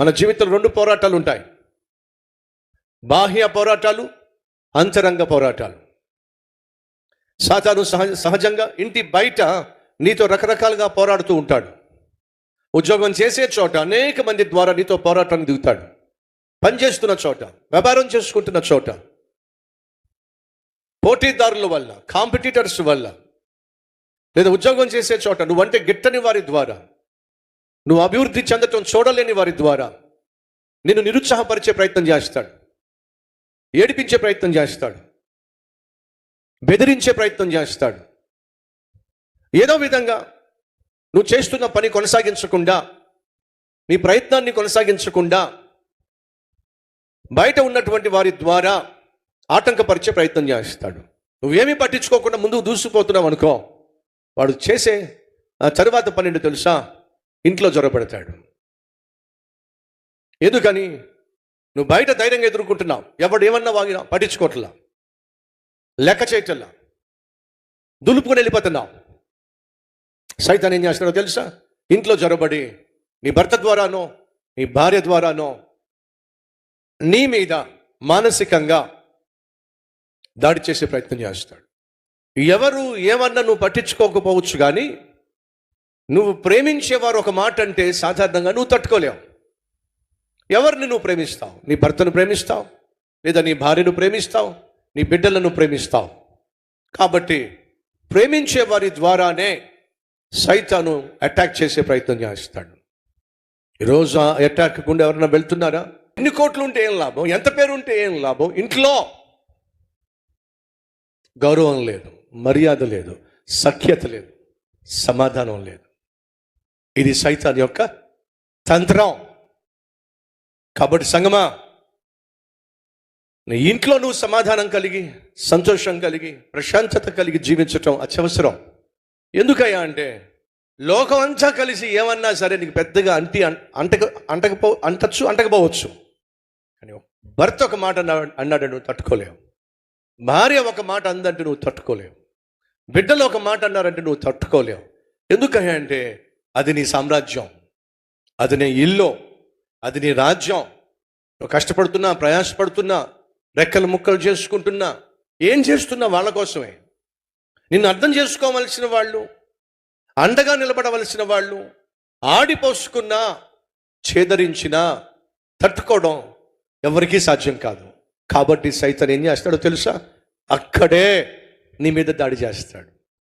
మన జీవితంలో రెండు పోరాటాలు ఉంటాయి. బాహ్య పోరాటాలు అంతరంగ పోరాటాలు. సాతాను సహజ సహజంగా ఇంటి బయట నీతో రకరకాలుగా పోరాడుతూ ఉంటాడు. ఉద్యోగం చేసే చోట అనేక మంది ద్వారా నీతో పోరాటాన్ని దిగుతాడు. పనిచేస్తున్న చోట వ్యాపారం చేసుకుంటున్న చోట. పోటీదారుల వల్ల కాంపిటీటర్స్ వల్ల. లేదా ఉద్యోగం చేసే చోట నువ్వంటే గిట్టని వారి ద్వారా. నువ్వు అభివృద్ధి చెందటం చూడలేని వారి ద్వారా నిన్ను నిరుత్సాహపరిచే ప్రయత్నం చేస్తాడు. ఏడిపించే ప్రయత్నం చేస్తాడు. బెదిరించే ప్రయత్నం చేస్తాడు. ఏదో విధంగా నువ్వు చేస్తున్న పని కొనసాగించకుండా నీ ప్రయత్నాన్ని కొనసాగించకుండా బయట ఉన్నటువంటి వారి ద్వారా ఆటంకపరిచే ప్రయత్నం చేస్తాడు. నువ్వేమీ పట్టించుకోకుండా ముందుకు దూసుకుపోతున్నావు అనుకో వాడు చేసే ఆ తరువాత పన్నెండు తెలుసా? ఇంట్లో జ్వరపెడతాడు ఎందుకని? నువ్వు బయట ధైర్యంగా ఎదుర్కొంటున్నావు. ఎవడు ఏమన్నా వాగినా పట్టించుకోవట్లా లెక్క చేయటల్లా దులుపుకొని వెళ్ళిపోతున్నావు. సైతాన్ ఏం చేస్తాడో తెలుసా? ఇంట్లో జ్వరబడి నీ భర్త ద్వారానో నీ భార్య ద్వారానో నీ మీద మానసికంగా దాడి చేసే ప్రయత్నం చేస్తాడు. ఎవరు ఏమన్నా నువ్వు పట్టించుకోకపోవచ్చు కానీ నువ్వు ప్రేమించేవారు ఒక మాట అంటే సాధారణంగా నువ్వు తట్టుకోలేవు. ఎవరిని నువ్వు ప్రేమిస్తావు? నీ భర్తను ప్రేమిస్తావు? లేదా నీ భార్యను ప్రేమిస్తావు? నీ బిడ్డలను ప్రేమిస్తావు? కాబట్టి ప్రేమించే వారి ద్వారానే సైతాను అటాక్ చేసే ప్రయత్నం చేస్తాడు. ఈరోజు ఆ అటాక్ గుండా ఎవరైనా వెళ్తున్నారా? ఎన్ని కోట్లు ఉంటే ఏం లాభం? ఎంత పేరు ఉంటే ఏం లాభం? ఇంట్లో గౌరవం లేదు మర్యాద లేదు సఖ్యత లేదు సమాధానం లేదు. ఇది సైతాన్ యొక్క తంత్రం. కాబట్టి సంగమా నీ ఇంట్లో నువ్వు సమాధానం కలిగి సంతోషం కలిగి ప్రశాంతత కలిగి జీవించటం అత్యవసరం. ఎందుకయ్యా అంటే లోకం అంతా కలిసి ఏమన్నా సరే నీకు పెద్దగా అంటి అంటక అంటకపో అంటచ్చు అంటకపోవచ్చు. కానీ భర్త ఒక మాట అన్నాడు నువ్వు తట్టుకోలేవు. భార్య ఒక మాట అందంటే నువ్వు తట్టుకోలేవు. బిడ్డలు ఒక మాట అన్నారంటే నువ్వు తట్టుకోలేవు. ఎందుకయ్యా అంటే అది నీ సామ్రాజ్యం. అది నీ ఇల్లు. అది నీ రాజ్యం. నువ్వు కష్టపడుతున్నా ప్రయాసపడుతున్నా రెక్కలు ముక్కలు చేసుకుంటున్నా ఏం చేస్తున్నా వాళ్ళ కోసమే. నిన్ను అర్థం చేసుకోవలసిన వాళ్ళు అండగా నిలబడవలసిన వాళ్ళు ఆడిపోసుకున్నా ఛేదరించినా తట్టుకోవడం ఎవరికీ సాధ్యం కాదు. కాబట్టి సైతం ఏం చేస్తాడో తెలుసా? అక్కడే నీ మీద దాడి చేస్తాడు.